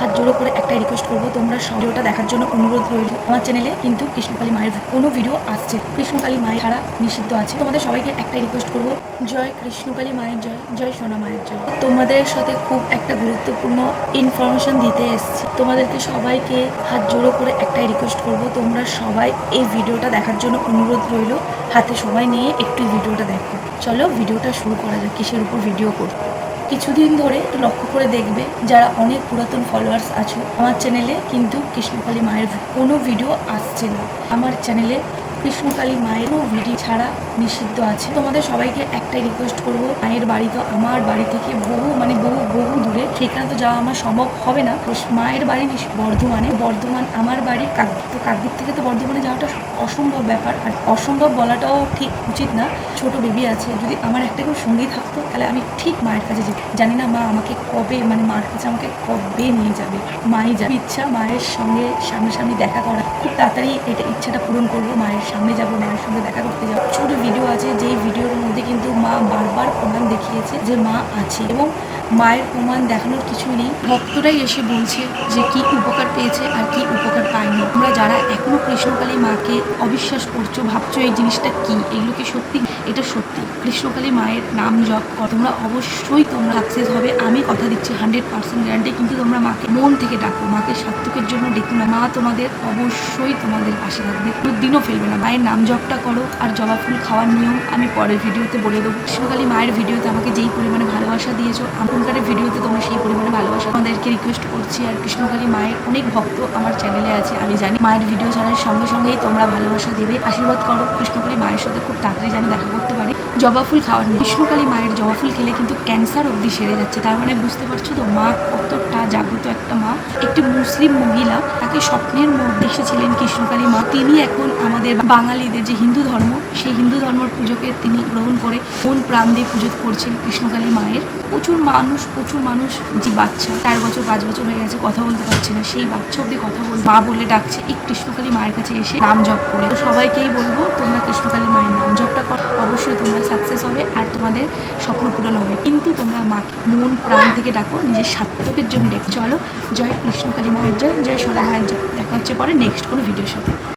হাত জোড়ো করে একটাই রিকোয়েস্ট করব, তোমরা ভিডিওটা দেখার জন্য অনুরোধ রইল। আমার চ্যানেলে কিন্তু কৃষ্ণকালী মায়ের কোনো ভিডিও আসছে কৃষ্ণকালী মায়ের ছাড়া নিষিদ্ধ আছে। তোমাদের সবাইকে একটাই রিকোয়েস্ট করব, জয় কৃষ্ণকালী মায়ের জয় জয় সোনা মায়ের জয়। তোমাদের সাথে খুব একটা গুরুত্বপূর্ণ ইনফরমেশন দিতে এসেছি। তোমাদেরকে সবাইকে হাত জোড়ো করে একটাই রিকোয়েস্ট করব, তোমরা সবাই এই ভিডিওটা দেখার জন্য অনুরোধ রইল। হাতে সময় নিয়ে একটু ভিডিওটা দেখো। চলো ভিডিওটা শুরু করা যাক, কিসের উপর ভিডিও করব? কিছুদিন ধরে লক্ষ্য করে দেখবে যারা অনেক পুরাতন ফলোয়ার্স আছো। আমার চ্যানেলে কিন্তু কৃষ্ণকালী মায়ের কোনো ভিডিও আসছে না। আমার চ্যানেলে কৃষ্ণকালী মায়েরও ভিডিও ছাড়া নিষিদ্ধ আছে। তোমাদের সবাইকে একটাই রিকোয়েস্ট করব, মায়ের বাড়ি তো আমার বাড়ি থেকে বহু মানে বহু বহু দূরে। সেখানে তো যাওয়া আমার সম্ভব হবে না। মায়ের বাড়ি বর্ধমানে। বর্ধমান আমার বাড়ি কাকদ্বীপ তো কাকদ্বীপ থেকে তো বর্ধমানে যাওয়াটা অসম্ভব ব্যাপার। আর অসম্ভব বলাটাও ঠিক উচিত না। ছোট বেবি আছে, যদি আমার একটা কেউ সঙ্গী থাকতো, তাহলে আমি ঠিক মায়ের কাছে যেতাম জানি না মা আমাকে কবে মানে মার কাছে আমাকে কবে নিয়ে যাবে। মাই যাবে। ইচ্ছা মায়ের সঙ্গে সামনাসামনি দেখা করা। খুব তাড়াতাড়ি এটা ইচ্ছাটা পূরণ করব মায়ের সামনে যাব, মায়ের সঙ্গে দেখা করতে যাব। ছোট ভিডিও আছে, যেই ভিডিওর মধ্যে কিন্তু মা বারবার প্রমাণ দেখিয়েছে যে মা আছে। এবং মায়ের প্রমাণ দেখানোর কিছুই নেই। ভক্তরাই এসে বলছে যে কি উপকার পেয়েছে আর কি উপকার পায়নি। তোমরা যারা এখনও কৃষ্ণকালী মাকে অবিশ্বাস করছ, ভাবছ এই জিনিসটা কি? এগুলো কি সত্যি? এটা সত্যি। কৃষ্ণকালী মায়ের নাম জপ করো। তোমরা অবশ্যই তোমরা সাকসেস হবে। আমি কথা দিচ্ছি হান্ড্রেড পার্সেন্ট গ্যারান্টি কিন্তু তোমরা মাকে মন থেকে ডাকো। মাকে সার্থকের জন্য ডেকো না। মা তোমাদের অবশ্যই তোমাদের পাশে থাকবে। কোনো দিনও ফেলবে না। মায়ের নাম জপটা করো আর জবা ফুল খাওয়ার নিয়ম আমি পরের ভিডিওতে বলে দেবো। কৃষ্ণকালী মায়ের ভিডিওতে আমাকে যেই পরিমাণে ভালোবাসা দিয়েছ এখনকারের ভিডিওতে তোমরা সেই পরিমাণে ভালোবাসা আমাদেরকে রিকোয়েস্ট করছি। আর কৃষ্ণকালী মায়ের অনেক ভক্ত আমার চ্যানেলে আছে, আমি জানি। মায়ের ভিডিও ছাড়ার সঙ্গে সঙ্গেই তোমরা ভালোবাসা দেবে। আশীর্বাদ করো, কৃষ্ণকালী মায়ের সাথে খুব তাড়াতাড়ি যেন দেখা করতে পারি। জবা ফুল খাওয়ার নিয়ম। কৃষ্ণকালী মায়ের জবা ফুল খেলে কিন্তু ক্যান্সার অবধি সেরে যাচ্ছে। তার মানে বুঝতে পারছ তো, মা কতটা জাগ্রত একটা মা। একটি মুসলিম মহিলা, তাকে স্বপ্নের মধ্যে এসেছিলেন কৃষ্ণকালী মা। তিনি এখন আমাদের বাঙালিদের যে হিন্দু ধর্ম, সেই হিন্দু ধর্মের পুজোকে তিনি গ্রহণ করে মন প্রাণ দিয়ে পুজো করছেন কৃষ্ণকালী মায়ের। প্রচুর মানুষ, প্রচুর মানুষ, যে বাচ্চা, চার বছর, পাঁচ বছর হয়ে গেছে, কথা বলতে পারছে না। সেই বাচ্চা অব্দি কথা বল মা বলে ডাকছে, এই কৃষ্ণকালী মায়ের কাছে এসে নাম জপ করে। তো সবাইকেই বলব, তোমরা কৃষ্ণকালী মায়ের নাম জপটা করো। অবশ্যই তোমরা সাকসেস হবে আর তোমাদের স্বপ্ন পূরণ হবে। কিন্তু তোমরা মাকে মন, প্রাণ থেকে ডাকো, নিজের সার্থকের জন্য ডেকে। চলো, জয় কৃষ্ণকালী মায়ের জয় জয় সোনা মায়ের জয়। দেখা হচ্ছে পরে নেক্সট কোনো ভিডিওর সাথে।